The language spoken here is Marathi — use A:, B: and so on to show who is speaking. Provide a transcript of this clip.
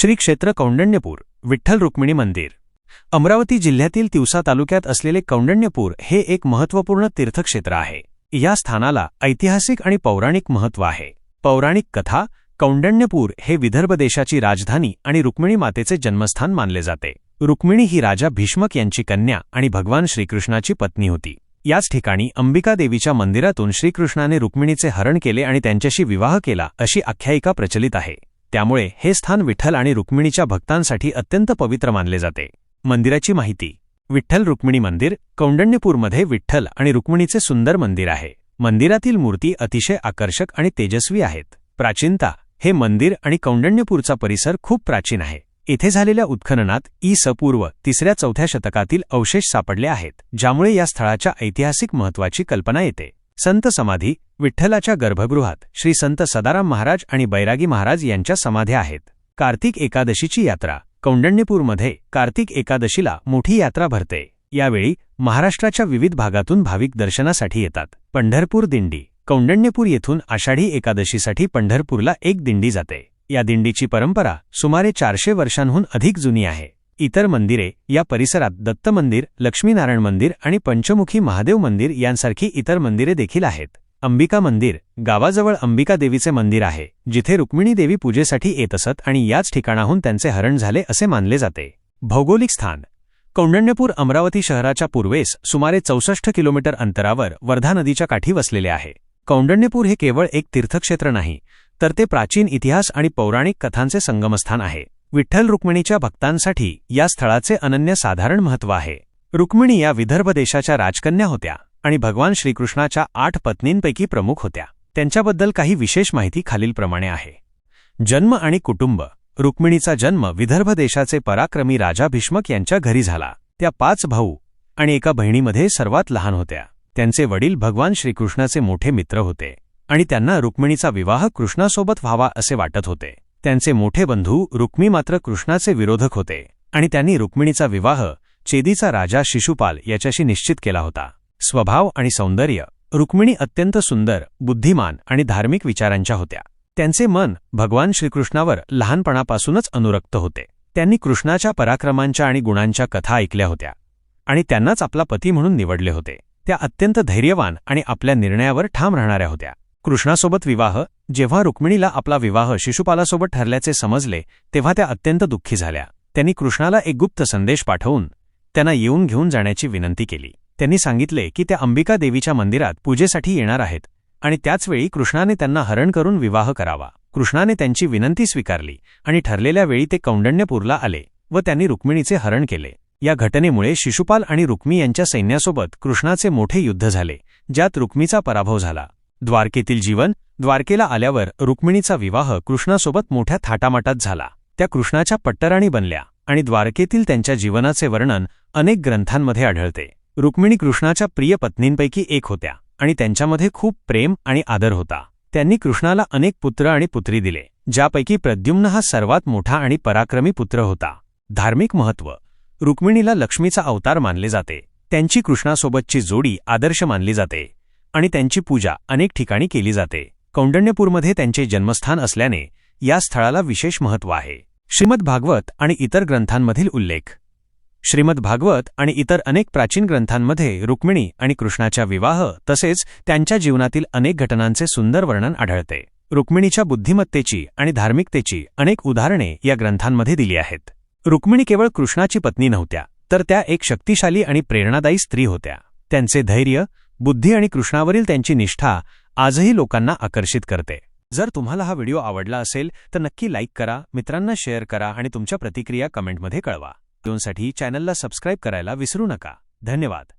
A: श्री क्षेत्र कौंडण्यपूर विठ्ठल रुक्मिणी मंदिर. अमरावती जिल्ह्यातील तिवसा तालुक्यात असलेले कौंडण्यपूर हे एक महत्त्वपूर्ण तीर्थक्षेत्र आहे. या स्थानाला ऐतिहासिक आणि पौराणिक महत्त्व आहे. पौराणिक कथा कौंडण्यपूर हे विदर्भ देशाची राजधानी आणि रुक्मिणी मातेचे जन्मस्थान मानले जाते. रुक्मिणी ही राजा भीष्मक यांची कन्या आणि भगवान श्रीकृष्णाची पत्नी होती. याच ठिकाणी अंबिका देवीच्या मंदिरातून श्रीकृष्णाने रुक्मिणीचे हरण केले आणि त्यांच्याशी विवाह केला अशी आख्यायिका प्रचलित आहे. त्यामुळे हे स्थान विठ्ठल आणि रुक्मिणीच्या भक्तांसाठी अत्यंत पवित्र मानले जाते. मंदिराची माहिती. विठ्ठल रुक्मिणी मंदिर कौंडण्यपूरमध्ये विठ्ठल आणि रुक्मिणीचे सुंदर मंदिर आहे. मंदिरातील मूर्ती अतिशय आकर्षक आणि तेजस्वी आहेत. प्राचीनता हे मंदिर आणि कौंडण्यपूरचा परिसर खूप प्राचीन आहे. येथे झालेल्या उत्खननात ई सपूर्व तिसऱ्या चौथ्या शतकातील अवशेष सापडले आहेत ज्यामुळे या स्थळाच्या ऐतिहासिक महत्वाची कल्पना येते. संत समाधी विठ्ठलाच्या गर्भगृहात श्री संत सदाराम महाराज आणि बैरागी महाराज यांच्या समाध्या आहेत. कार्तिक एकादशीची यात्रा कौंडण्यपूरमध्ये कार्तिक एकादशीला मोठी यात्रा भरते. यावेळी महाराष्ट्राच्या विविध भागातून भाविक दर्शनासाठी येतात. पंढरपूर दिंडी कौंडण्यपूर येथून आषाढी एकादशीसाठी पंढरपूरला एक दिंडी जाते. या दिंडीची परंपरा सुमारे चारशे वर्षांहून अधिक जुनी आहे. इतर मंदिरे या परिसरात दत्त मंदिर लक्ष्मीनारायण मंदिर आणि पंचमुखी महादेव मंदिर यांसारखी इतर मंदिरे देखील आहेत. अंबिका मंदिर गावाजवळ अंबिका देवीचे मंदिर आहे जिथे रुक्मिणी देवी पूजेसाठी येत असत आणि याच ठिकाणाहून त्यांचे हरण झाले असे मानले जाते. भौगोलिक स्थान. कौंडण्यपूर अमरावती शहराच्या पूर्वेस सुमारे चौसष्ट किलोमीटर अंतरावर वर्धा नदीच्या काठी वसलेले आहे. कौंडण्यपूर हे केवळ एक तीर्थक्षेत्र नाही तर ते प्राचीन इतिहास आणि पौराणिक कथांचे संगमस्थान आहे. विठ्ठल रुक्मिणीच्या भक्तांसाठी या स्थळाचे अनन्यसाधारण महत्त्व आहे. रुक्मिणी या विदर्भ देशाच्या राजकन्या होत्या आणि भगवान श्रीकृष्णाच्या आठ पत्नींपैकी प्रमुख होत्या. त्यांच्याबद्दल काही विशेष माहिती खालीलप्रमाणे आहे. जन्म आणि कुटुंब. रुक्मिणीचा जन्म विदर्भ देशाचे पराक्रमी राजा भीष्मक यांच्या घरी झाला. त्या पाच भाऊ आणि एका बहिणीमध्ये सर्वात लहान होत्या. त्यांचे वडील भगवान श्रीकृष्णाचे मोठे मित्र होते आणि त्यांना रुक्मिणीचा विवाह कृष्णासोबत व्हावा असे वाटत होते. त्यांचे मोठे बंधू रुक्मी मात्र कृष्णाचे विरोधक होते आणि त्यांनी रुक्मिणीचा विवाह चेदीचा राजा शिशुपाल याच्याशी निश्चित केला होता. स्वभाव आणि सौंदर्य. रुक्मिणी अत्यंत सुंदर बुद्धिमान आणि धार्मिक विचारांच्या होत्या. त्यांचे मन भगवान श्रीकृष्णावर लहानपणापासूनच अनुरक्त होते. त्यांनी कृष्णाच्या पराक्रमांच्या आणि गुणांच्या कथा ऐकल्या होत्या आणि त्यांनाच आपला पती म्हणून निवडले होते. त्या अत्यंत धैर्यवान आणि आपल्या निर्णयावर ठाम राहणाऱ्या होत्या. कृष्णासोबत विवाह जेव्हा रुक्मिणीला आपला विवाह शिशुपालासोबत ठरल्याचे समजले तेव्हा त्या अत्यंत दुःखी झाल्या. त्यांनी कृष्णाला एक गुप्त संदेश पाठवून त्यांना येऊन घेऊन जाण्याची विनंती केली. त्यांनी सांगितले की त्या अंबिका देवीच्या मंदिरात पूजेसाठी येणार आहेत आणि त्याचवेळी कृष्णाने त्यांना हरण करून विवाह करावा. कृष्णाने त्यांची विनंती स्वीकारली आणि ठरलेल्या वेळी ते कौंडण्यपूरला आले व त्यांनी रुक्मिणीचे हरण केले. या घटनेमुळे शिशुपाल आणि रुक्मी यांच्या सैन्यासोबत कृष्णाचे मोठे युद्ध झाले ज्यात रुक्मीचा पराभव झाला. द्वारकेतील जीवन द्वारकेला आल्यावर रुक्मिणीचा विवाह कृष्णासोबत मोठ्या थाटामाटात झाला. त्या कृष्णाच्या पट्टराणी बनल्या आणि द्वारकेतील त्यांच्या जीवनाचे वर्णन अनेक ग्रंथांमध्ये आढळते. रुक्मिणी कृष्णाच्या प्रिय पत्नींपैकी एक होत्या आणि त्यांच्यामध्ये खूप प्रेम आणि आदर होता. त्यांनी कृष्णाला अनेक पुत्र आणि पुत्री दिले ज्यापैकी प्रद्युम्न हा सर्वात मोठा आणि पराक्रमी पुत्र होता. धार्मिक महत्त्व रुक्मिणीला लक्ष्मीचा अवतार मानले जाते. त्यांची कृष्णासोबतची जोडी आदर्श मानली जाते. आणि त्यांची पूजा अनेक ठिकाणी केली जाते. कौंडण्यपूरमध्ये त्यांचे जन्मस्थान असल्याने या स्थळाला विशेष महत्त्व आहे. श्रीमद भागवत आणि इतर ग्रंथांमधील उल्लेख. श्रीमद भागवत आणि इतर अनेक प्राचीन ग्रंथांमध्ये रुक्मिणी आणि कृष्णाच्या विवाह तसेच त्यांच्या जीवनातील अनेक घटनांचे सुंदर वर्णन आढळते. रुक्मिणीच्या बुद्धिमत्तेची आणि धार्मिकतेची अनेक उदाहरणे या ग्रंथांमध्ये दिली आहेत. रुक्मिणी केवळ कृष्णाची पत्नी नव्हत्या तर त्या एक शक्तिशाली आणि प्रेरणादायी स्त्री होत्या. त्यांचे धैर्य बुद्धी आणि कृष्णावरील त्यांची निष्ठा आजही लोकांना आकर्षित करते. जर तुम्हाला हा व्हिडिओ आवडला असेल तर नक्की लाईक करा मित्रांना शेअर करा आणि तुमच्या प्रतिक्रिया कमेंटमध्ये कळवा. दोनसाठी चॅनलला सबस्क्राईब करायला विसरू नका. धन्यवाद.